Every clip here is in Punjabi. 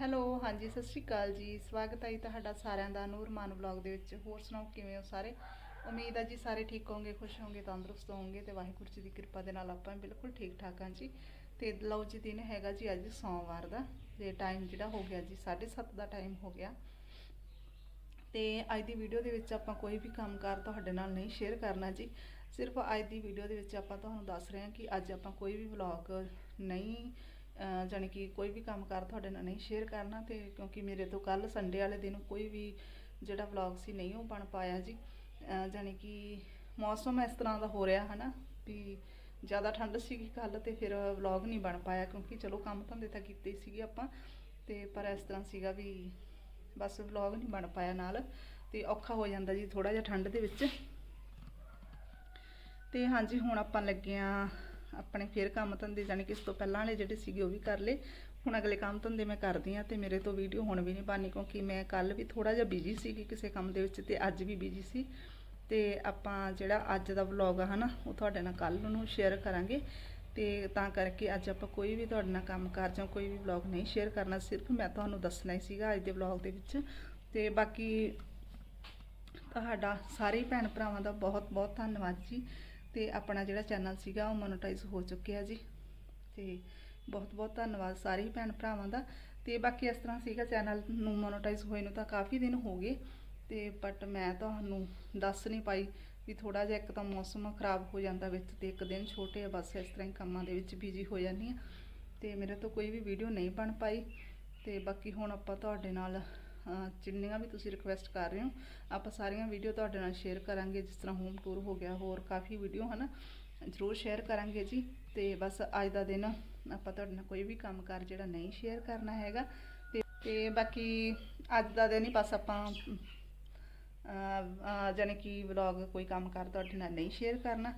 ਹੈਲੋ, ਹਾਂਜੀ, ਸਤਿ ਸ਼੍ਰੀ ਅਕਾਲ ਜੀ। ਸਵਾਗਤ ਹੈ ਜੀ ਤੁਹਾਡਾ ਸਾਰਿਆਂ ਦਾ ਨੂਰਮਾਨ ਵਲੌਗ ਦੇ ਵਿੱਚ। ਹੋਰ ਸੁਣਾਓ, ਕਿਵੇਂ ਹੋ ਸਾਰੇ? ਉਮੀਦ ਹੈ ਜੀ ਸਾਰੇ ਠੀਕ ਹੋਵੋਗੇ, ਖੁਸ਼ ਹੋਵੋਗੇ, ਤੰਦਰੁਸਤ ਹੋਵੋਗੇ ਤੇ ਵਾਹਿਗੁਰੂ ਜੀ ਦੀ ਕਿਰਪਾ ਦੇ ਨਾਲ ਆਪਾਂ ਬਿਲਕੁਲ ਠੀਕ ਠਾਕ ਹਾਂ ਜੀ। ਤੇ ਲਓ ਜੀ, ਦਿਨ ਹੈਗਾ ਜੀ ਅੱਜ ਸੋਮਵਾਰ ਦਾ ਤੇ ਟਾਈਮ ਜਿਹੜਾ ਹੋ ਗਿਆ ਜੀ 7:30 ਦਾ ਟਾਈਮ ਹੋ ਗਿਆ। ਤੇ ਅੱਜ ਦੀ ਵੀਡੀਓ ਦੇ ਵਿੱਚ ਆਪਾਂ ਕੋਈ ਵੀ ਕੰਮਕਾਰ ਤੁਹਾਡੇ ਨਾਲ ਨਹੀਂ ਸ਼ੇਅਰ ਕਰਨਾ ਜੀ। ਸਿਰਫ ਅੱਜ ਦੀ ਵੀਡੀਓ ਦੇ ਵਿੱਚ ਆਪਾਂ ਤੁਹਾਨੂੰ ਦੱਸ ਰਹੇ ਹਾਂ ਕਿ ਅੱਜ ਆਪਾਂ ਕੋਈ ਵੀ ਵਲੌਗ ਨਹੀਂ ਅਹ ਜਾਣੀ ਕਿ ਕੋਈ ਵੀ ਕੰਮ ਕੰਮਕਾਰ ਤੁਹਾਡੇ ਨਾਲ ਨਹੀਂ ਸ਼ੇਅਰ ਕਰਨਾ ਤੇ ਕਿਉਂਕਿ ਮੇਰੇ ਤੋਂ ਕੱਲ ਸੰਡੇ ਵਾਲੇ ਦਿਨ ਕੋਈ ਵੀ ਜਿਹੜਾ ਵਲੌਗ ਸੀ ਨਹੀਂ ਉਹ ਬਣ ਪਾਇਆ ਜੀ। ਅਹ ਜਾਣੀ ਕਿ ਮੌਸਮ ਇਸ ਤਰ੍ਹਾਂ ਦਾ ਹੋ ਰਿਹਾ ਹਨਾ ਵੀ ਜ਼ਿਆਦਾ ਠੰਡ ਸੀਗੀ ਕੱਲ ਤੇ ਫਿਰ ਵਲੌਗ ਨਹੀਂ ਬਣ ਪਾਇਆ ਕਿਉਂਕਿ ਚਲੋ ਕੰਮ ਧੰਦੇ ਤਾਂ ਕੀਤੇ ਸੀਗੇ ਆਪਾਂ ਤੇ ਪਰ ਇਸ ਤਰ੍ਹਾਂ ਸੀਗਾ ਵੀ ਬਸ ਵਲੌਗ ਨਹੀਂ ਬਣ ਪਾਇਆ ਨਾਲ ਤੇ ਔਖਾ ਹੋ ਜਾਂਦਾ ਜੀ ਥੋੜਾ ਜਿਹਾ ਠੰਡ ਦੇ ਵਿੱਚ। ਤੇ ਹਾਂਜੀ ਹੁਣ ਆਪਾਂ ਲੱਗੇ ਆ ਆਪਣੇ ਫਿਰ ਕੰਮ ਧੰਦੇ ਜਾਣੀ ਕਿ ਇਸ ਤੋਂ ਪਹਿਲਾਂ ਵਾਲੇ ਜਿਹੜੇ ਸੀਗੇ ਉਹ ਵੀ ਕਰ ਲਏ। ਹੁਣ ਅਗਲੇ ਕੰਮ ਧੰਦੇ ਮੈਂ ਕਰਦੀ ਆ ਤੇ ਮੇਰੇ ਤੋਂ ਵੀਡੀਓ ਹੁਣ ਵੀ ਨਹੀਂ ਬਣਨੀ ਕਿਉਂਕਿ ਮੈਂ ਕੱਲ ਵੀ ਥੋੜਾ ਜਿਹਾ ਬਿਜ਼ੀ ਸੀਗੀ ਕਿਸੇ ਕੰਮ ਦੇ ਵਿੱਚ ਤੇ ਅੱਜ ਵੀ ਬਿਜ਼ੀ ਸੀ। ਤੇ ਆਪਾਂ ਜਿਹੜਾ ਅੱਜ ਦਾ ਵਲੌਗ ਆ ਹਨਾ, ਉਹ ਤੁਹਾਡੇ ਨਾਲ ਕੱਲ ਨੂੰ ਸ਼ੇਅਰ ਕਰਾਂਗੇ। ਤੇ ਤਾਂ ਕਰਕੇ ਅੱਜ ਆਪਾਂ ਕੋਈ ਵੀ ਤੁਹਾਡੇ ਨਾਲ ਕੰਮ ਕਰ ਜਾਂ ਕੋਈ ਵੀ ਵਲੌਗ ਨਹੀਂ ਸ਼ੇਅਰ ਕਰਨਾ, ਸਿਰਫ ਮੈਂ ਤੁਹਾਨੂੰ ਦੱਸਣਾ ਹੀ ਸੀਗਾ ਅੱਜ ਦੇ ਵਲੌਗ ਦੇ ਵਿੱਚ। ਤੇ ਬਾਕੀ ਤੁਹਾਡਾ ਸਾਰੇ ਭੈਣ ਭਰਾਵਾਂ ਦਾ ਬਹੁਤ ਬਹੁਤ ਧੰਨਵਾਦ ਜੀ। ਤੇ ਆਪਣਾ ਜਿਹੜਾ ਚੈਨਲ ਸੀਗਾ ਉਹ ਮੋਨੇਟਾਈਜ਼ ਹੋ ਚੁੱਕਿਆ ਜੀ। ਤੇ ਬਹੁਤ ਬਹੁਤ ਧੰਨਵਾਦ ਸਾਰੇ ਹੀ ਭੈਣ ਭਰਾਵਾਂ ਦਾ। ਤੇ ਬਾਕੀ ਇਸ ਤਰ੍ਹਾਂ ਸੀਗਾ ਚੈਨਲ ਨੂੰ ਮੋਨੇਟਾਈਜ਼ ਹੋਏ ਨੂੰ ਤਾਂ ਕਾਫੀ ਦਿਨ ਹੋ ਗਏ। ਤੇ ਬਟ ਮੈਂ ਤੁਹਾਨੂੰ ਦੱਸ ਨਹੀਂ ਪਾਈ ਵੀ ਥੋੜਾ ਜਿਹਾ ਇੱਕ ਤਾਂ ਮੌਸਮ ਖਰਾਬ ਹੋ ਜਾਂਦਾ ਵਿੱਚ ਤੇ ਇੱਕ ਦਿਨ ਛੋਟੇ ਆ, ਬਸ ਇਸ ਤਰ੍ਹਾਂ ਹੀ ਕੰਮਾਂ ਦੇ ਵਿੱਚ ਬਿਜ਼ੀ ਹੋ ਜਾਂਦੀ ਆ ਤੇ ਮੇਰੇ ਤੋਂ ਕੋਈ ਵੀ ਵੀਡੀਓ ਨਹੀਂ ਬਣ ਪਾਈ। ਤੇ ਬਾਕੀ ਹੁਣ ਆਪਾਂ ਤੁਹਾਡੇ ਨਾਲ ਅਹ, ਜਿੰਨੀਆਂ ਵੀ ਤੁਸੀਂ ਰਿਕੁਐਸਟ ਕਰ ਰਹੇ ਹੋ ਆਪਾਂ ਸਾਰੀਆਂ ਵੀਡੀਓ ਤੁਹਾਡੇ ਨਾਲ ਸ਼ੇਅਰ ਕਰਾਂਗੇ ਜਿਸ ਤਰ੍ਹਾਂ ਹੋਮ ਟੂਰ ਹੋ ਗਿਆ ਹੋਰ ਕਾਫੀ ਵੀਡੀਓ ਹਨਾ? ਜ਼ਰੂਰ ਸ਼ੇਅਰ ਕਰਾਂਗੇ ਜੀ। ਤੇ ਬਸ ਅੱਜ ਦਾ ਦਿਨ ਆਪਾਂ ਤੁਹਾਡੇ ਨਾਲ ਕੋਈ ਵੀ ਕੰਮ ਕਰ ਜਿਹੜਾ ਨਹੀਂ ਸ਼ੇਅਰ ਕਰਨਾ ਹੈਗਾ। ਤੇ ਤੇ ਬਾਕੀ ਅੱਜ ਦਾ ਦਿਨ ਹੀ ਬਸ ਆਪਾਂ ਅਹ ਜਾਣੀ ਕਿ ਵਲੌਗ ਕੋਈ ਕੰਮ ਕਰ ਤੁਹਾਡੇ ਨਾਲ ਨਹੀਂ ਸ਼ੇਅਰ ਕਰਨਾ।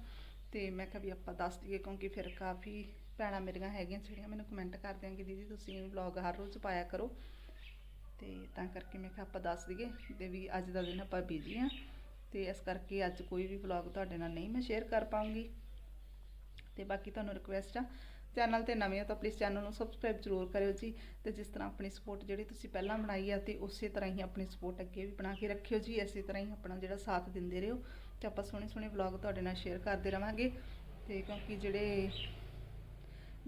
ਤੇ ਮੈਂ ਕਿਹਾ ਵੀ ਆਪਾਂ ਦੱਸ ਦਈਏ ਕਿਉਂਕਿ ਫਿਰ ਕਾਫੀ ਭੈਣਾਂ ਮੇਰੀਆਂ ਹੈਗੀਆਂ ਜਿਹੜੀਆਂ ਮੈਨੂੰ ਕਮੈਂਟ ਕਰਦੀਆਂ ਕਿ ਦੀਦੀ ਤੁਸੀਂ ਵਲੌਗ ਹਰ ਰੋਜ਼ ਪਾਇਆ ਕਰੋ। ਤੇ ਤਾਂ ਕਰਕੇ ਮੈਂ ਕਿਹਾ ਆਪਾਂ ਦੱਸ ਦਈਏ ਤੇ ਵੀ ਅੱਜ ਦਾ ਦਿਨ ਆਪਾਂ ਬਿਜ਼ੀ ਆ ਤੇ ਇਸ ਕਰਕੇ ਅੱਜ ਕੋਈ ਵੀ ਵਲੌਗ ਤੁਹਾਡੇ ਨਾਲ ਨਹੀਂ ਮੈਂ ਸ਼ੇਅਰ ਕਰ ਪਾਉਂਗੀ। ਤੇ ਬਾਕੀ ਤੁਹਾਨੂੰ ਰਿਕੁਐਸਟ ਆ ਚੈਨਲ ਤੇ ਨਵੇਂ ਹੋ ਤਾਂ ਪਲੀਜ਼ ਚੈਨਲ ਨੂੰ ਸਬਸਕ੍ਰਾਈਬ ਜ਼ਰੂਰ ਕਰਿਓ ਜੀ ਤੇ ਜਿਸ ਤਰ੍ਹਾਂ ਆਪਣੀ ਸਪੋਰਟ ਜਿਹੜੀ ਤੁਸੀਂ ਪਹਿਲਾਂ ਬਣਾਈ ਆ ਤੇ ਉਸੇ ਤਰ੍ਹਾਂ ਹੀ ਆਪਣੀ ਸਪੋਰਟ ਅੱਗੇ ਵੀ ਬਣਾ ਕੇ ਰੱਖਿਓ ਜੀ, ਇਸੇ ਤਰ੍ਹਾਂ ਹੀ ਆਪਣਾ ਜਿਹੜਾ ਸਾਥ ਦਿੰਦੇ ਰਹੋ ਤੇ ਆਪਾਂ ਸੋਹਣੇ ਸੋਹਣੇ ਵਲੌਗ ਤੁਹਾਡੇ ਨਾਲ ਸ਼ੇਅਰ ਕਰਦੇ ਰਵਾਂਗੇ ਤੇ ਕਿਉਂਕਿ ਜਿਹੜੇ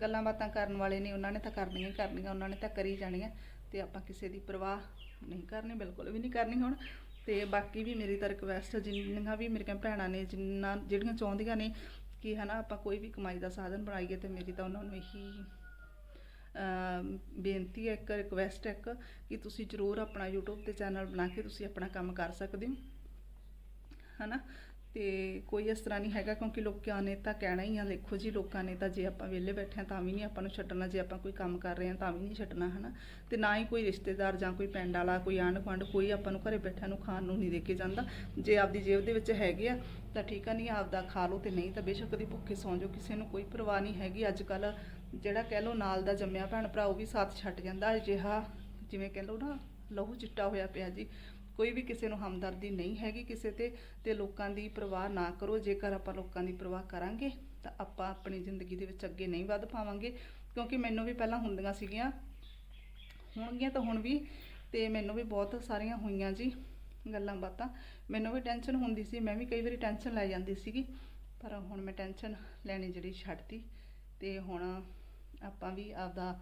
ਗੱਲਾਂ ਬਾਤਾਂ ਕਰਨ ਵਾਲੇ ਨੇ ਉਹਨਾਂ ਨੇ ਤਾਂ ਕਰਨੀਆਂ ਹੀ ਕਰਨੀਆਂ, ਉਹਨਾਂ ਨੇ ਤਾਂ ਕਰੀ ਜਾਣੀਆਂ। ਤੇ ਆਪਾਂ ਕਿਸੇ ਦੀ ਪਰਵਾਹ ਨਹੀਂ ਕਰਨੀ, ਬਿਲਕੁਲ ਵੀ ਨਹੀਂ ਕਰਨੀ ਹੁਣ। ਤੇ ਬਾਕੀ ਵੀ ਮੇਰੀ ਤਾਂ ਰਿਕਵੈਸਟ ਜਿੰਨੀਆਂ ਵੀ ਮੇਰੀਆਂ ਭੈਣਾਂ ਨੇ, ਜਿੰਨਾ, ਜਿਹੜੀਆਂ ਚਾਹੁੰਦੀਆਂ ਨੇ ਕਿ ਹਨਾ ਆਪਾਂ ਕੋਈ ਵੀ ਕਮਾਈ ਦਾ ਸਾਧਨ ਬਣਾਈਏ ਤੇ ਮੇਰੀ ਤਾਂ ਉਹਨਾਂ ਨੂੰ ਇਹੀ ਬੇਨਤੀ ਹੈ, ਇੱਕ ਰਿਕਵੈਸਟ ਹੈ, ਇੱਕ ਕਿ ਤੁਸੀਂ ਜ਼ਰੂਰ ਆਪਣਾ YouTube ਤੇ ਚੈਨਲ ਬਣਾ ਕੇ ਤੁਸੀਂ ਆਪਣਾ ਕੰਮ ਕਰ ਸਕਦੇ ਹੋ। ਹਨਾ? ਤੇ ਕੋਈ ਇਸ ਤਰ੍ਹਾਂ ਨਹੀਂ ਹੈਗਾ ਕਿਉਂਕਿ ਲੋਕਾਂ ਨੇ ਤਾਂ ਕਹਿਣਾ ਹੀ ਆ, ਦੇਖੋ ਜੀ ਲੋਕਾਂ ਨੇ ਤਾਂ ਜੇ ਆਪਾਂ ਵਿਹਲੇ ਬੈਠੇ ਆ ਤਾਂ ਵੀ ਨਹੀਂ ਆਪਾਂ ਨੂੰ ਛੱਡਣਾ, ਜੇ ਆਪਾਂ ਕੋਈ ਕੰਮ ਕਰ ਰਹੇ ਆ ਤਾਂ ਵੀ ਨਹੀਂ ਛੱਡਣਾ, ਹਨਾ। ਤੇ ਨਾ ਹੀ ਕੋਈ ਰਿਸ਼ਤੇਦਾਰ ਜਾਂ ਕੋਈ ਪਿੰਡ ਵਾਲਾ, ਕੋਈ ਆਂਢ ਗੁਆਂਢ ਕੋਈ ਆਪਾਂ ਨੂੰ ਘਰੇ ਬੈਠਿਆਂ ਨੂੰ ਖਾਣ ਨੂੰ ਨਹੀਂ ਦੇ ਕੇ ਜਾਂਦਾ। ਜੇ ਆਪਦੀ ਜੇਬ ਦੇ ਵਿੱਚ ਹੈਗੇ ਆ, ਤਾਂ ਠੀਕ ਆ, ਨਹੀਂ ਆਪਦਾ ਖਾ ਲਓ ਤੇ ਨਹੀਂ ਤਾਂ ਬੇਸ਼ੱਕ ਦੀ ਭੁੱਖੇ ਸੌਂ ਜਾਓ, ਕਿਸੇ ਨੂੰ ਕੋਈ ਪਰਵਾਹ ਨਹੀਂ ਹੈਗੀ। ਅੱਜ ਕੱਲ ਜਿਹੜਾ ਕਹਿ ਲਓ ਨਾਲ ਦਾ ਜੰਮਿਆ ਭੈਣ ਭਰਾ, ਉਹ ਵੀ ਸਾਥ ਛੱਡ ਜਾਂਦਾ, ਅਜਿਹਾ ਜਿਵੇਂ ਕਹਿ ਲਓ ਨਾ, ਲਹੂ ਚਿੱਟਾ ਹੋਇਆ ਪਿਆ ਜੀ। ਕੋਈ ਵੀ ਕਿਸੇ ਨੂੰ ਹਮਦਰਦੀ ਨਹੀਂ ਹੈਗੀ ਕਿਸੇ ਤੇ ਤੇ ਲੋਕਾਂ ਦੀ ਪਰਵਾਹ ਨਾ ਕਰੋ। ਜੇਕਰ ਆਪਾਂ ਲੋਕਾਂ ਦੀ ਪਰਵਾਹ ਕਰਾਂਗੇ, ਤਾਂ ਆਪਾਂ ਆਪਣੀ ਜ਼ਿੰਦਗੀ ਦੇ ਵਿੱਚ ਅੱਗੇ ਨਹੀਂ ਵੱਧ ਪਾਵਾਂਗੇ। ਕਿਉਂਕਿ ਮੈਨੂੰ ਵੀ ਪਹਿਲਾਂ ਹੁੰਦੀਆਂ ਸੀਗੀਆਂ, ਹੋਣਗੀਆਂ ਤਾਂ ਹੁਣ ਵੀ, ਤੇ ਮੈਨੂੰ ਵੀ ਬਹੁਤ ਸਾਰੀਆਂ ਹੋਈਆਂ ਜੀ ਗੱਲਾਂ ਬਾਤਾਂ। ਮੈਨੂੰ ਵੀ ਟੈਨਸ਼ਨ ਹੁੰਦੀ ਸੀ, ਮੈਂ ਵੀ ਕਈ ਵਾਰੀ ਟੈਨਸ਼ਨ ਲੈ ਜਾਂਦੀ ਸੀਗੀ, ਪਰ ਹੁਣ ਮੈਂ ਟੈਨਸ਼ਨ ਲੈਣੀ ਜਿਹੜੀ ਛੱਡਤੀ, ਤੇ ਹੁਣ ਆਪਾਂ ਵੀ ਆਪਦਾ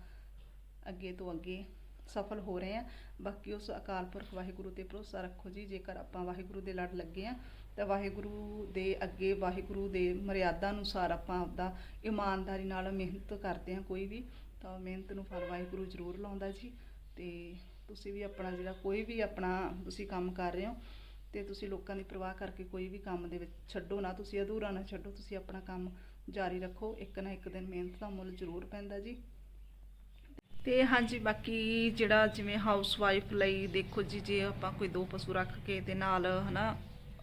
ਅੱਗੇ ਤੋਂ ਅੱਗੇ ਸਫਲ ਹੋ ਰਹੇ ਆ ਬਾਕੀ ਉਸ ਅਕਾਲ ਪੁਰਖ ਵਾਹਿਗੁਰੂ ਤੇ ਭਰੋਸਾ ਰੱਖੋ ਜੀ, ਜੇਕਰ ਆਪਾਂ ਵਾਹਿਗੁਰੂ ਦੇ ਲੜ ਲੱਗੇ ਆ ਤਾਂ ਵਾਹਿਗੁਰੂ ਦੇ ਅੱਗੇ, ਵਾਹਿਗੁਰੂ ਦੇ ਮਰਿਆਦਾ ਅਨੁਸਾਰ ਆਪਾਂ ਆਪਦਾ ਇਮਾਨਦਾਰੀ ਨਾਲ ਮਿਹਨਤ ਕਰਦੇ ਆ ਕੋਈ ਵੀ, ਤਾਂ ਮਿਹਨਤ ਨੂੰ ਫਲ ਵਾਹਿਗੁਰੂ ਜ਼ਰੂਰ ਲਾਉਂਦਾ ਜੀ। ਤੇ ਤੁਸੀਂ ਵੀ ਆਪਣਾ ਜਿਹੜਾ ਕੋਈ ਵੀ ਆਪਣਾ ਤੁਸੀਂ ਕੰਮ ਕਰ ਰਹੇ ਹੋ, ਤੇ ਤੁਸੀਂ ਲੋਕਾਂ ਦੀ ਪਰਵਾਹ ਕਰਕੇ ਕੋਈ ਵੀ ਕੰਮ ਦੇ ਵਿੱਚ ਛੱਡੋ ਨਾ, ਤੁਸੀਂ ਅਧੂਰਾ ਨਾ ਛੱਡੋ, ਤੁਸੀਂ ਆਪਣਾ ਕੰਮ ਜਾਰੀ ਰੱਖੋ। ਇੱਕ ਨਾ ਇੱਕ ਦਿਨ ਮਿਹਨਤ ਦਾ ਮੁੱਲ ਜ਼ਰੂਰ ਪੈਂਦਾ ਜੀ। ਤੇ ਹਾਂਜੀ, ਬਾਕੀ ਜਿਹੜਾ ਜਿਵੇਂ ਹਾਊਸ ਵਾਈਫ ਲਈ ਦੇਖੋ ਜੀ, ਜੇ ਆਪਾਂ ਕੋਈ ਦੋ ਪਸ਼ੂ ਰੱਖ ਕੇ ਤੇ ਨਾਲ ਹਨਾ,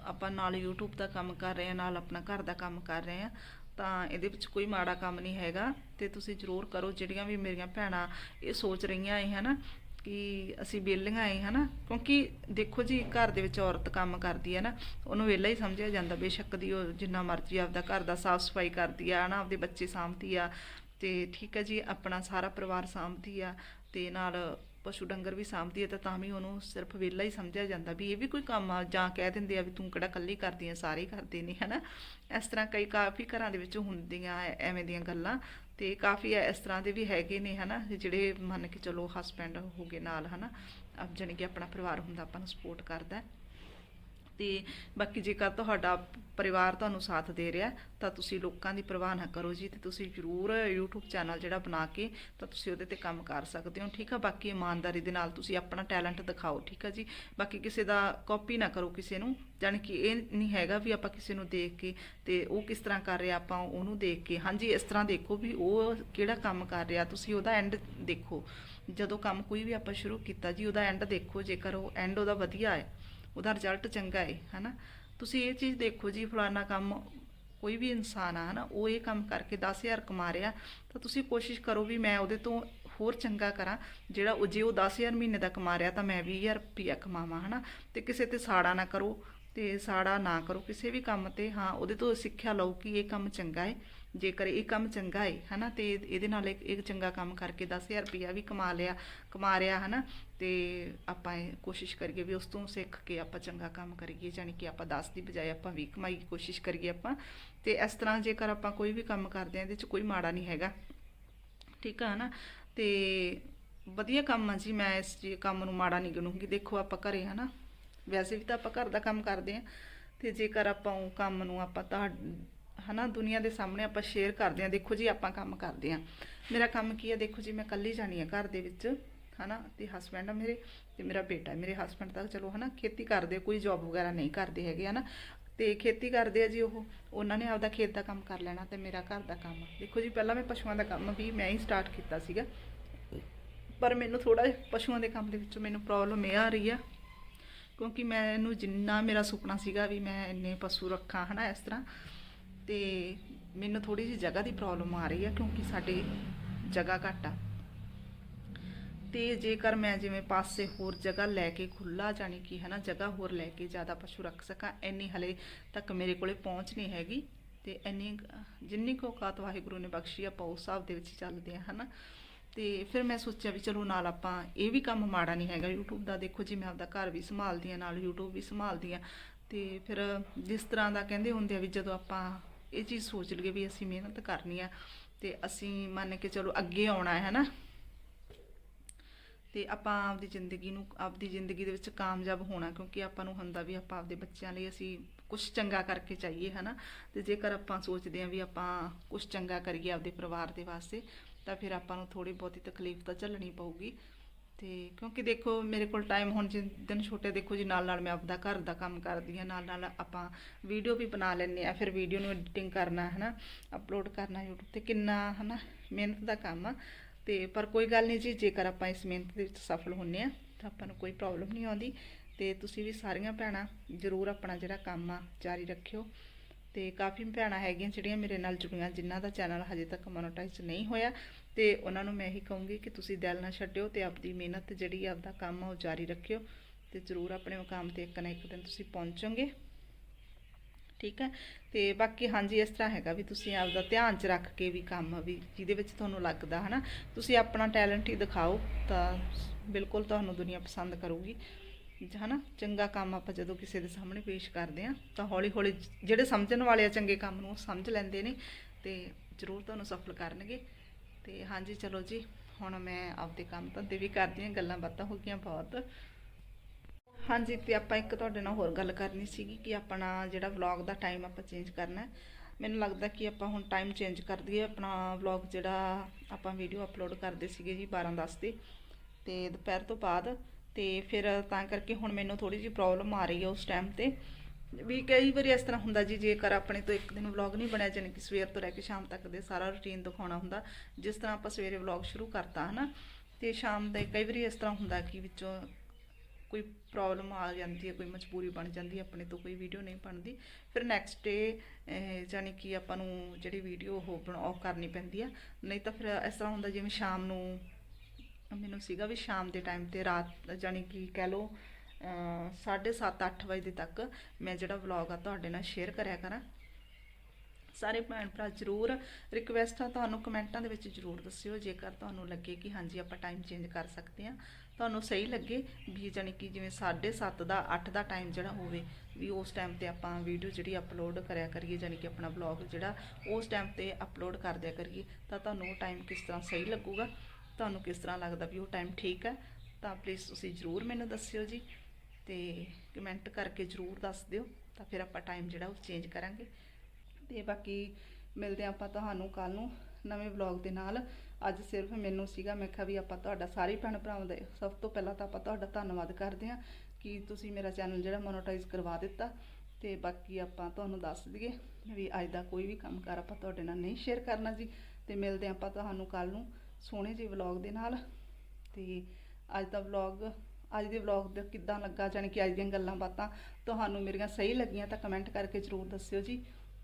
ਆਪਾਂ ਨਾਲ YouTube ਦਾ ਕੰਮ ਕਰ ਰਹੇ ਆ ਨਾਲ ਆਪਣਾ ਘਰ ਦਾ ਕੰਮ ਕਰ ਰਹੇ ਆ ਤਾਂ ਇਹਦੇ ਵਿੱਚ ਕੋਈ ਮਾੜਾ ਕੰਮ ਨਹੀਂ ਹੈਗਾ। ਤੇ ਤੁਸੀਂ ਜ਼ਰੂਰ ਕਰੋ, ਜਿਹੜੀਆਂ ਵੀ ਮੇਰੀਆਂ ਭੈਣਾਂ ਇਹ ਸੋਚ ਰਹੀਆਂ ਏ ਹਨਾ, ਕਿ ਅਸੀਂ ਵਿਹਲੀਆਂ ਏ ਹਨਾ, ਕਿਉਂਕਿ ਦੇਖੋ ਜੀ, ਘਰ ਦੇ ਵਿੱਚ ਔਰਤ ਕੰਮ ਕਰਦੀ ਹੈ ਨਾ, ਉਹਨੂੰ ਵਿਹਲਾ ਹੀ ਸਮਝਿਆ ਜਾਂਦਾ, ਬੇਸ਼ੱਕ ਦੀ ਉਹ ਜਿੰਨਾ ਮਰਜ਼ੀ ਆਪਦਾ ਘਰ ਦਾ ਸਾਫ਼ ਸਫ਼ਾਈ ਕਰਦੀ ਆ, ਹਨਾ, ਆਪਦੇ ਬੱਚੇ ਸਾਂਭਦੀ ਆ ਤੇ ਠੀਕ ਹੈ ਜੀ, ਆਪਣਾ ਸਾਰਾ ਪਰਿਵਾਰ ਸਾਂਭਦੀ ਆ ਤੇ ਨਾਲ ਪਸ਼ੂ ਡੰਗਰ ਵੀ ਸਾਂਭਦੀ ਹੈ ਤਾਂ ਤਾਂ ਵੀ ਉਹਨੂੰ ਸਿਰਫ ਵਿਹਲਾ ਹੀ ਸਮਝਿਆ ਜਾਂਦਾ ਵੀ ਇਹ ਵੀ ਕੋਈ ਕੰਮ ਆ ਜਾਂ ਕਹਿ ਦਿੰਦੇ ਆ ਵੀ ਤੂੰ ਕਿਹੜਾ ਕੱਲੀ ਕਰਦੀ ਆ, ਸਾਰੇ ਹੀ ਕਰਦੇ ਨੇ, ਹਨਾ? ਇਸ ਤਰ੍ਹਾਂ ਕਈ ਕਾਫੀ ਘਰਾਂ ਦੇ ਵਿੱਚ ਹੁੰਦੀਆਂ ਐਵੇਂ ਦੀਆਂ ਗੱਲਾਂ ਤੇ ਕਾਫੀ ਇਸ ਤਰ੍ਹਾਂ ਦੇ ਵੀ ਹੈਗੇ ਨੇ, ਹਨਾ? ਜਿਹੜੇ ਮੰਨ ਕੇ ਚਲੋ ਹਸਬੈਂਡ ਹੋ ਗਏ ਨਾਲ, ਹਨਾ? ਆਪ ਜਾਣੀ ਕਿ ਆਪਣਾ ਪਰਿਵਾਰ ਹੁੰਦਾ, ਆਪਾਂ ਨੂੰ ਸਪੋਰਟ ਕਰਦਾ। ਤੇ ਬਾਕੀ ਜੇਕਰ ਤੁਹਾਡਾ ਪਰਿਵਾਰ ਤੁਹਾਨੂੰ ਸਾਥ ਦੇ ਰਿਹਾ, ਤਾਂ ਤੁਸੀਂ ਲੋਕਾਂ ਦੀ ਪਰਵਾਹ ਨਾ ਕਰੋ ਜੀ ਤੇ ਤੁਸੀਂ ਜ਼ਰੂਰ YouTube ਚੈਨਲ ਜਿਹੜਾ ਬਣਾ ਕੇ, ਤਾਂ ਤੁਸੀਂ ਉਹਦੇ ਤੇ ਕੰਮ ਕਰ ਸਕਦੇ ਹੋ, ਠੀਕ ਆ? ਬਾਕੀ ਇਮਾਨਦਾਰੀ ਦੇ ਨਾਲ ਤੁਸੀਂ ਆਪਣਾ ਟੈਲੈਂਟ ਦਿਖਾਓ, ਠੀਕ ਆ ਜੀ? ਬਾਕੀ ਕਿਸੇ ਦਾ ਕਾਪੀ ਨਾ ਕਰੋ ਕਿਸੇ ਨੂੰ, ਜਾਣੀ ਕਿ ਇਹ ਨਹੀਂ ਹੈਗਾ ਵੀ ਆਪਾਂ ਕਿਸੇ ਨੂੰ ਦੇਖ ਕੇ ਤੇ ਉਹ ਕਿਸ ਤਰ੍ਹਾਂ ਕਰ ਰਿਹਾ ਆਪਾਂ ਉਹਨੂੰ ਦੇਖ ਕੇ। ਹਾਂਜੀ, ਇਸ ਤਰ੍ਹਾਂ ਦੇਖੋ ਵੀ ਉਹ ਕਿਹੜਾ ਕੰਮ ਕਰ ਰਿਹਾ, ਤੁਸੀਂ ਉਹਦਾ ਐਂਡ ਦੇਖੋ। ਜਦੋਂ ਕੰਮ ਕੋਈ ਵੀ ਆਪਾਂ ਸ਼ੁਰੂ ਕੀਤਾ ਜੀ, ਉਹਦਾ ਐਂਡ ਦੇਖੋ, ਜੇਕਰ ਉਹ ਐਂਡ ਉਹਦਾ ਵਧੀਆ ਹੈ ਉਹਦਾ ਰਿਜ਼ਲਟ ਚੰਗਾ ਹੈ ਹਨਾ? ਤੁਸੀਂ ਇਹ ਚੀਜ਼ ਦੇਖੋ ਜੀ, ਫਲਾਨਾ ਕੰਮ ਕੋਈ ਵੀ ਇਨਸਾਨ ਆ, ਹਨਾ, ਉਹ ਇਹ ਕੰਮ ਕਰਕੇ 10000 ਕਮਾ ਰਿਹਾ, ਤਾਂ ਤੁਸੀਂ ਕੋਸ਼ਿਸ਼ ਕਰੋ ਵੀ ਮੈਂ ਉਹਦੇ ਤੋਂ ਹੋਰ ਚੰਗਾ ਕਰਾਂ, ਜਿਹੜਾ ਉਹ ਜੇ ਉਹ 10000 ਮਹੀਨੇ ਦਾ ਕਮਾ ਰਿਹਾ ਤਾਂ ਮੈਂ 20000 ਰੁਪਇਆ ਕਮਾਵਾਂ, ਹਨਾ? ਤੇ ਕਿਸੇ ਤੇ ਸਾੜਾ ਨਾ ਕਰੋ, ਤੇ ਸਾੜਾ ਨਾ ਕਰੋ, ਕਿਸੇ ਵੀ ਕੰਮ ਤੇ, ਹਾਂ, ਉਹਦੇ ਤੋਂ ਸਿੱਖਿਆ ਲਓ ਕਿ ਇਹ ਕੰਮ ਚੰਗਾ ਹੈ ਜੇਕਰ ਇਹ ਕੰਮ ਚੰਗਾ ਹੈ ਹਨਾ, ਤੇ ਇਹਦੇ ਨਾਲ ਇੱਕ ਇੱਕ ਚੰਗਾ ਕੰਮ ਕਰਕੇ 10000 ਰੁਪਇਆ ਵੀ ਕਮਾ ਲਿਆ, ਕਮਾ ਰਿਹਾ, ਹਨਾ, ਤੇ ਆਪਾਂ ਇਹ ਕੋਸ਼ਿਸ਼ ਕਰੀਏ ਵੀ ਉਸ ਤੋਂ ਸਿੱਖ ਕੇ ਆਪਾਂ ਚੰਗਾ ਕੰਮ ਕਰੀਏ, ਜਾਣੀ ਕਿ ਆਪਾਂ 10 ਦੀ ਬਜਾਏ ਆਪਾਂ 20 ਕਮਾਈ ਦੀ ਕੋਸ਼ਿਸ਼ ਕਰੀਏ ਆਪਾਂ। ਤੇ ਇਸ ਤਰ੍ਹਾਂ ਜੇਕਰ ਆਪਾਂ ਕੋਈ ਵੀ ਕੰਮ ਕਰਦੇ ਆ ਇਹਦੇ 'ਚ ਕੋਈ ਮਾੜਾ ਨਹੀਂ ਹੈਗਾ। ਠੀਕ ਆ ਨਾ ਤੇ ਵਧੀਆ ਕੰਮ ਆ ਜੀ, ਮੈਂ ਇਸ ਕੰਮ ਨੂੰ ਮਾੜਾ ਨਹੀਂ ਗਿਣੂੰਗੀ। ਦੇਖੋ ਆਪਾਂ ਘਰੇ, ਹਨਾ, ਵੈਸੇ ਵੀ ਤਾਂ ਆਪਾਂ ਘਰ ਦਾ ਕੰਮ ਕਰਦੇ ਆ ਤੇ ਜੇਕਰ ਆਪਾਂ ਉਹ ਕੰਮ ਨੂੰ ਆਪਾਂ ਤਾਂ ਹਨਾ, ਦੁਨੀਆ ਦੇ ਸਾਹਮਣੇ ਆਪਾਂ ਸ਼ੇਅਰ ਕਰਦੇ ਆ ਦੇਖੋ ਜੀ ਆਪਾਂ ਕੰਮ ਕਰਦੇ ਆ ਮੇਰਾ ਕੰਮ ਕੀ ਹੈ? ਦੇਖੋ ਜੀ, ਮੈਂ ਇਕੱਲੀ ਜਾਣੀ ਆ ਘਰ ਦੇ ਵਿੱਚ, ਹਨਾ, ਤੇ ਹਸਬੈਂਡ ਆ ਮੇਰੇ, ਤੇ ਮੇਰਾ ਬੇਟਾ ਮੇਰੇ ਹਸਬੈਂਡ ਤਾਂ ਚਲੋ, ਹਨਾ, ਖੇਤੀ ਕਰਦੇ ਕੋਈ ਜੌਬ ਵਗੈਰਾ ਨਹੀਂ ਕਰਦੇ ਹੈਗੇ, ਹਨਾ। ਤੇ ਖੇਤੀ ਕਰਦੇ ਆ ਜੀ ਉਹ, ਉਹਨਾਂ ਨੇ ਆਪਦਾ ਖੇਤ ਦਾ ਕੰਮ ਕਰ ਲੈਣਾ ਤੇ ਮੇਰਾ ਘਰ ਦਾ ਕੰਮ ਦੇਖੋ ਜੀ, ਪਹਿਲਾਂ ਮੈਂ ਪਸ਼ੂਆਂ ਦਾ ਕੰਮ ਵੀ ਮੈਂ ਹੀ ਸਟਾਰਟ ਕੀਤਾ ਸੀਗਾ। ਪਰ ਮੈਨੂੰ ਥੋੜਾ ਪਸ਼ੂਆਂ ਦੇ ਕੰਮ ਦੇ ਵਿੱਚੋਂ ਮੈਨੂੰ ਪ੍ਰੋਬਲਮ ਇਹ ਆ ਰਹੀ ਆ, ਕਿਉਂਕਿ ਮੈਨੂੰ ਜਿੰਨਾ ਮੇਰਾ ਸੁਪਨਾ ਸੀਗਾ ਵੀ ਮੈਂ ਇੰਨੇ ਪਸ਼ੂ ਰੱਖਾਂ, ਹਨਾ, ਇਸ ਤਰ੍ਹਾਂ। ਤੇ ਮੈਨੂੰ ਥੋੜੀ ਜਿਹੀ ਜਗ੍ਹਾ ਦੀ ਪ੍ਰੋਬਲਮ ਆ ਰਹੀ ਆ ਕਿਉਂਕਿ ਸਾਡੇ ਜਗ੍ਹਾ ਘੱਟ ਆ। ਤੇ ਜੇਕਰ ਮੈਂ ਜਿਵੇਂ ਪਾਸੇ ਹੋਰ ਜਗ੍ਹਾ ਲੈ ਕੇ ਖੁੱਲਾ ਜਾਣੀ ਕਿ ਹਨਾ, ਜਗ੍ਹਾ ਹੋਰ ਲੈ ਕੇ ਜ਼ਿਆਦਾ ਪਸ਼ੂ ਰੱਖ ਸਕਾਂ, ਇੰਨੀ ਹਲੇ ਤੱਕ ਮੇਰੇ ਕੋਲੇ ਪਹੁੰਚ ਨਹੀਂ ਹੈਗੀ। ਤੇ ਇੰਨੀ ਜਿੰਨੀ ਕੁ ਔਕਾਤ ਵਾਹਿਗੁਰੂ ਨੇ ਬਖਸ਼ੀ ਆਪਾਂ ਉਸ ਹਿਸਾਬ ਦੇ ਵਿੱਚ ਚੱਲਦੇ ਆ, ਹਨਾ। ਤੇ ਫਿਰ ਮੈਂ ਸੋਚਿਆ ਵੀ ਚਲੋ ਨਾਲ ਆਪਾਂ ਇਹ ਵੀ ਕੰਮ ਮਾੜਾ ਨਹੀਂ ਹੈਗਾ, YouTube ਦਾ ਦੇਖੋ ਜੀ ਮੈਂ ਆਪਦਾ ਘਰ ਵੀ ਸੰਭਾਲਦੀ ਆ, ਨਾਲ YouTube ਵੀ ਸੰਭਾਲਦੀ ਆ। ਤੇ ਫਿਰ ਜਿਸ ਤਰ੍ਹਾਂ ਦਾ ਕਹਿੰਦੇ ਹੁੰਦੇ ਆ ਵੀ ਜਦੋਂ ਆਪਾਂ ਇਹ ਚੀਜ਼ ਸੋਚ ਲਈਏ ਵੀ ਅਸੀਂ ਮਿਹਨਤ ਕਰਨੀ ਆ ਤੇ ਅਸੀਂ ਮੰਨ ਕੇ ਚਲੋ ਅੱਗੇ ਆਉਣਾ ਹੈ, ਹਨਾ? ਤੇ ਆਪਾਂ ਆਪਦੀ ਜ਼ਿੰਦਗੀ ਨੂੰ, ਆਪਦੀ ਜ਼ਿੰਦਗੀ ਦੇ ਵਿੱਚ ਕਾਮਯਾਬ ਹੋਣਾ, ਕਿਉਂਕਿ ਆਪਾਂ ਨੂੰ ਹੁੰਦਾ ਵੀ ਆਪਾਂ ਆਪਦੇ ਬੱਚਿਆਂ ਲਈ ਅਸੀਂ ਕੁਝ ਚੰਗਾ ਕਰਕੇ ਚਾਹੀਏ ਹਨਾ? ਤੇ ਜੇਕਰ ਆਪਾਂ ਸੋਚਦੇ ਹਾਂ ਵੀ ਆਪਾਂ ਕੁਝ ਚੰਗਾ ਕਰੀਏ ਆਪਦੇ ਪਰਿਵਾਰ ਦੇ ਵਾਸਤੇ, ਤਾਂ ਫਿਰ ਆਪਾਂ ਨੂੰ ਥੋੜੀ ਬਹੁਤੀ ਤਕਲੀਫ ਤਾਂ ਝੱਲਣੀ ਪਊਗੀ। ਤੇ ਕਿਉਂਕਿ ਦੇਖੋ ਮੇਰੇ ਕੋਲ ਟਾਈਮ ਹੁਣ ਜਿ, ਦਿਨ ਛੋਟੇ ਦੇਖੋ ਜੀ ਨਾਲ ਨਾਲ ਮੈਂ ਆਪਦਾ ਘਰ ਦਾ ਕੰਮ ਕਰਦੀ ਹਾਂ ਨਾਲ ਨਾਲ ਆਪਾਂ ਵੀਡੀਓ ਵੀ ਬਣਾ ਲੈਂਦੇ ਆ ਫਿਰ ਵੀਡੀਓ ਨੂੰ ਐਡੀਟਿੰਗ ਕਰਨਾ, ਹਨਾ ਅਪਲੋਡ ਕਰਨਾ YouTube ਤੇ ਕਿੰਨਾ, ਹਨਾ, ਮਿਹਨਤ ਦਾ ਕੰਮ ਆ। ਤੇ ਪਰ ਕੋਈ ਗੱਲ ਨਹੀਂ ਜੀ, ਜੇਕਰ ਆਪਾਂ ਇਸ ਮਿਹਨਤ ਦੇ ਵਿੱਚ ਸਫਲ ਹੁੰਨੇ ਆ ਤਾਂ ਆਪਾਂ ਨੂੰ ਕੋਈ ਪ੍ਰੋਬਲਮ ਨਹੀਂ ਆਉਂਦੀ। ਤੇ ਤੁਸੀਂ ਵੀ ਸਾਰੀਆਂ ਭੈਣਾਂ ਜ਼ਰੂਰ ਆਪਣਾ ਜਿਹੜਾ ਕੰਮ ਆ, ਜਾਰੀ ਰੱਖਿਓ। ਤੇ ਕਾਫੀ ਭੈਣਾਂ ਹੈਗੀਆਂ ਜਿਹੜੀਆਂ ਮੇਰੇ ਨਾਲ ਜੁੜੀਆਂ, ਜਿਨ੍ਹਾਂ ਦਾ ਚੈਨਲ ਹਜੇ ਤੱਕ ਮੋਨੋਟਾਈਜ਼ ਨਹੀਂ ਹੋਇਆ। ਤੇ ਉਹਨਾਂ ਨੂੰ ਮੈਂ ਇਹੀ ਕਹੂੰਗੀ ਕਿ ਤੁਸੀਂ ਦਿਲ ਨਾ ਛੱਡਿਓ ਤੇ ਆਪਦੀ ਮਿਹਨਤ ਜਿਹੜੀ ਆਪਦਾ ਕੰਮ ਆ, ਉਹ ਜਾਰੀ ਰੱਖਿਓ। ਤੇ ਜ਼ਰੂਰ ਆਪਣੇ ਮੁਕਾਮ ਤੇ ਇੱਕ ਨਾ ਇੱਕ ਦਿਨ ਤੁਸੀਂ ਪਹੁੰਚੋਗੇ। ਠੀਕ ਹੈ? ਤੇ ਬਾਕੀ ਹਾਂਜੀ, ਇਸ ਤਰ੍ਹਾਂ ਹੈਗਾ ਵੀ ਤੁਸੀਂ ਆਪਦਾ ਧਿਆਨ ਚ ਰੱਖ ਕੇ ਵੀ ਕੰਮ ਵੀ, ਜਿਹਦੇ ਵਿੱਚ ਤੁਹਾਨੂੰ ਲੱਗਦਾ, ਹਨਾ? ਤੁਸੀਂ ਆਪਣਾ ਟੈਲੈਂਟ ਹੀ ਦਿਖਾਓ ਤਾਂ ਬਿਲਕੁਲ ਤੁਹਾਨੂੰ ਦੁਨੀਆ ਪਸੰਦ ਕਰੂਗੀ। ਹਨਾ? ਚੰਗਾ ਕੰਮ ਆਪਾਂ ਜਦੋਂ ਕਿਸੇ ਦੇ ਸਾਹਮਣੇ ਪੇਸ਼ ਕਰਦੇ ਆ, ਤਾਂ ਹੌਲੀ ਹੌਲੀ ਜਿਹੜੇ ਸਮਝਣ ਵਾਲੇ ਆ ਚੰਗੇ ਕੰਮ ਨੂੰ, ਉਹ ਸਮਝ ਲੈਂਦੇ ਨੇ ਤੇ ਜ਼ਰੂਰ ਤੁਹਾਨੂੰ ਸਫਲ ਕਰਨਗੇ। ਤੇ ਹਾਂਜੀ, ਚਲੋ ਜੀ, ਹੁਣ ਮੈਂ ਆਪਦੇ ਕੰਮ ਧੰਦੇ ਵੀ ਕਰਦੀ ਹਾਂ, ਗੱਲਾਂ ਬਾਤਾਂ ਹੋ ਗਈਆਂ ਬਹੁਤ। ਹਾਂਜੀ, ਤੇ ਆਪਾਂ ਇੱਕ ਤੁਹਾਡੇ ਨਾਲ ਹੋਰ ਗੱਲ ਕਰਨੀ ਸੀਗੀ ਕਿ ਆਪਣਾ ਜਿਹੜਾ ਵਲੌਗ ਦਾ ਟਾਈਮ ਆਪਾਂ ਚੇਂਜ ਕਰਨਾ ਹੈ। ਮੈਨੂੰ ਲੱਗਦਾ ਕਿ ਆਪਾਂ ਹੁਣ ਟਾਈਮ ਚੇਂਜ ਕਰ ਦਈਏ, ਆਪਣਾ ਵਲੌਗ ਜਿਹੜਾ ਆਪਾਂ ਵੀਡੀਓ ਅਪਲੋਡ ਕਰਦੇ ਸੀਗੇ ਜੀ 12:10 ਤੇ ਤੇ ਦੁਪਹਿਰ ਤੋਂ ਬਾਅਦ ਤੇ ਫਿਰ ਤਾਂ ਕਰਕੇ ਹੁਣ ਮੈਨੂੰ ਥੋੜੀ ਜਿਹੀ ਪ੍ਰੋਬਲਮ ਆ ਰਹੀ ਹੈ ਉਸ ਟਾਈਮ ਤੇ। ਵੀ ਕਈ ਵਾਰੀ ਇਸ ਤਰ੍ਹਾਂ ਹੁੰਦਾ ਜੀ, ਜੇਕਰ ਆਪਣੇ ਤੋਂ ਇੱਕ ਦਿਨ ਵਲੌਗ ਨਹੀਂ ਬਣਿਆ, ਜਾਣੀ ਕਿ ਸਵੇਰ ਤੋਂ ਲੈ ਕੇ ਸ਼ਾਮ ਤੱਕ ਦੇ ਸਾਰਾ ਰੁਟੀਨ ਦਿਖਾਉਣਾ ਹੁੰਦਾ, ਜਿਸ ਤਰ੍ਹਾਂ ਆਪਾਂ ਸਵੇਰੇ ਵਲੌਗ ਸ਼ੁਰੂ ਕਰਤਾ, ਹਨਾ? ਤੇ ਸ਼ਾਮ ਦੇ ਕਈ ਵਾਰੀ ਇਸ ਤਰ੍ਹਾਂ ਹੁੰਦਾ ਕਿ ਵਿੱਚੋਂ ਕੋਈ ਪ੍ਰੋਬਲਮ ਆ ਜਾਂਦੀ ਹੈ, ਕੋਈ ਮਜਬੂਰੀ ਬਣ ਜਾਂਦੀ ਹੈ, ਆਪਣੇ ਤੋਂ ਕੋਈ ਵੀਡੀਓ ਨਹੀਂ ਬਣਦੀ। ਫਿਰ ਨੈਕਸਟ ਡੇ ਜਾਨੀ ਕਿ ਆਪਾਂ ਨੂੰ ਜਿਹੜੀ ਵੀਡੀਓ ਉਹ ਬਣਾ ਕਰਨੀ ਪੈਂਦੀ ਆ। ਨਹੀਂ ਤਾਂ ਫਿਰ ਇਸ ਤਰ੍ਹਾਂ ਹੁੰਦਾ ਜਿਵੇਂ ਸ਼ਾਮ ਨੂੰ ਮੈਨੂੰ ਸੀਗਾ ਵੀ ਸ਼ਾਮ ਦੇ ਟਾਈਮ ਤੇ ਰਾਤ ਜਾਨੀ ਕਿ ਕਹਿ ਲਓ 7:30 8 ਵਜੇ ਤੱਕ ਮੈਂ ਜਿਹੜਾ ਵਲੌਗ ਆ ਤੁਹਾਡੇ ਨਾਲ ਸ਼ੇਅਰ ਕਰਿਆ ਕਰਾਂ। ਸਾਰੇ ਭੈਣ ਭਰਾ ਜਰੂਰ ਰਿਕਵੈਸਟ ਆ ਤੁਹਾਨੂੰ ਕਮੈਂਟਾਂ ਦੇ ਵਿੱਚ ਜਰੂਰ ਦੱਸਿਓ, ਜੇਕਰ ਤੁਹਾਨੂੰ ਲੱਗੇ ਕਿ ਹਾਂਜੀ ਆਪਾਂ ਟਾਈਮ ਚੇਂਜ ਕਰ ਸਕਦੇ ਹਾਂ। ਤੁਹਾਨੂੰ ਸਹੀ ਲੱਗੇ ਵੀ ਜਾਣੀ ਕਿ ਜਿਵੇਂ 7:30 ਦਾ 8 ਦਾ ਟਾਈਮ ਜਿਹੜਾ ਹੋਵੇ, ਵੀ ਉਸ ਟਾਈਮ ਤੇ ਆਪਾਂ ਵੀਡੀਓ ਜਿਹੜੀ ਅਪਲੋਡ ਕਰਿਆ ਕਰੀਏ, ਜਾਣੀ ਕਿ ਆਪਣਾ ਬਲੌਗ ਜਿਹੜਾ ਉਸ ਟਾਈਮ ਤੇ ਅਪਲੋਡ ਕਰ ਦਿਆ ਕਰੀਏ, ਤਾਂ ਤੁਹਾਨੂੰ ਉਹ ਟਾਈਮ ਕਿਸ ਤਰ੍ਹਾਂ ਸਹੀ ਲੱਗੂਗਾ। ਤੁਹਾਨੂੰ ਕਿਸ ਤਰ੍ਹਾਂ ਲੱਗਦਾ ਵੀ ਉਹ ਟਾਈਮ ਠੀਕ ਹੈ, ਤਾਂ ਪਲੀਜ਼ ਤੁਸੀਂ ਜਰੂਰ ਮੈਨੂੰ ਦੱਸਿਓ ਜੀ ਤੇ ਕਮੈਂਟ ਕਰਕੇ ਜਰੂਰ ਦੱਸ ਦਿਓ, ਤਾਂ ਫਿਰ ਆਪਾਂ ਟਾਈਮ ਜਿਹੜਾ ਉਹ ਚੇਂਜ ਕਰਾਂਗੇ। ਤੇ ਬਾਕੀ ਮਿਲਦੇ ਆਪਾਂ ਤੁਹਾਨੂੰ ਕੱਲ ਨੂੰ ਨਵੇਂ ਵਲੌਗ ਦੇ ਨਾਲ। ਅੱਜ ਸਿਰਫ ਮੈਨੂੰ ਸੀਗਾ, ਮੈਂ ਕਿਹਾ ਵੀ ਆਪਾਂ ਤੁਹਾਡਾ ਸਾਰੇ ਭੈਣ ਭਰਾਵਾਂ ਦਾ ਸਭ ਤੋਂ ਪਹਿਲਾਂ ਤਾਂ ਆਪਾਂ ਤੁਹਾਡਾ ਧੰਨਵਾਦ ਕਰਦੇ ਹਾਂ ਕਿ ਤੁਸੀਂ ਮੇਰਾ ਚੈਨਲ ਜਿਹੜਾ ਮੋਨੋਟਾਈਜ਼ ਕਰਵਾ ਦਿੱਤਾ। ਤੇ ਬਾਕੀ ਆਪਾਂ ਤੁਹਾਨੂੰ ਦੱਸ ਦਈਏ ਵੀ ਅੱਜ ਦਾ ਕੋਈ ਵੀ ਕੰਮ ਕਰ ਆਪਾਂ ਤੁਹਾਡੇ ਨਾਲ ਨਹੀਂ ਸ਼ੇਅਰ ਕਰਨਾ ਜੀ। ਤੇ ਮਿਲਦੇ ਆਪਾਂ ਤੁਹਾਨੂੰ ਕੱਲ ਨੂੰ ਸੋਹਣੇ ਜਿਹੇ ਵਲੌਗ ਦੇ ਨਾਲ। ਤੇ ਅੱਜ ਦਾ ਵਲੌਗ ਅੱਜ ਦੇ ਵਲੌਗ ਦਾ ਕਿੱਦਾਂ ਲੱਗਾ, ਜਾਣੀ ਕਿ ਅੱਜ ਦੀਆਂ ਗੱਲਾਂ ਬਾਤਾਂ ਤੁਹਾਨੂੰ ਮੇਰੀਆਂ ਸਹੀ ਲੱਗੀਆਂ ਤਾਂ ਕਮੈਂਟ ਕਰਕੇ ਜਰੂਰ ਦੱਸਿਓ ਜੀ।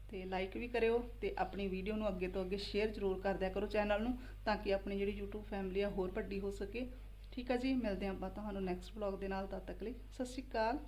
ਤੇ ਲਾਈਕ ਵੀ ਕਰਿਓ ਤੇ ਆਪਣੀ ਵੀਡੀਓ ਨੂੰ ਅੱਗੇ ਤੋਂ ਅੱਗੇ ਸ਼ੇਅਰ ਜਰੂਰ ਕਰ ਦਿਆ ਕਰੋ ਚੈਨਲ ਨੂੰ ਤਾਂ ਕਿ ਆਪਣੀ ਜਿਹੜੀ YouTube ਫੈਮਿਲੀ ਆ ਹੋਰ ਵੱਡੀ ਹੋ ਸਕੇ। ਠੀਕ ਆ ਜੀ, ਮਿਲਦੇ ਆਪਾਂ ਤੁਹਾਨੂੰ ਨੈਕਸਟ ਵਲੌਗ ਦੇ ਨਾਲ, ਤਦ ਤੱਕ ਲਈ ਸਤਿ ਸ਼੍ਰੀ ਅਕਾਲ।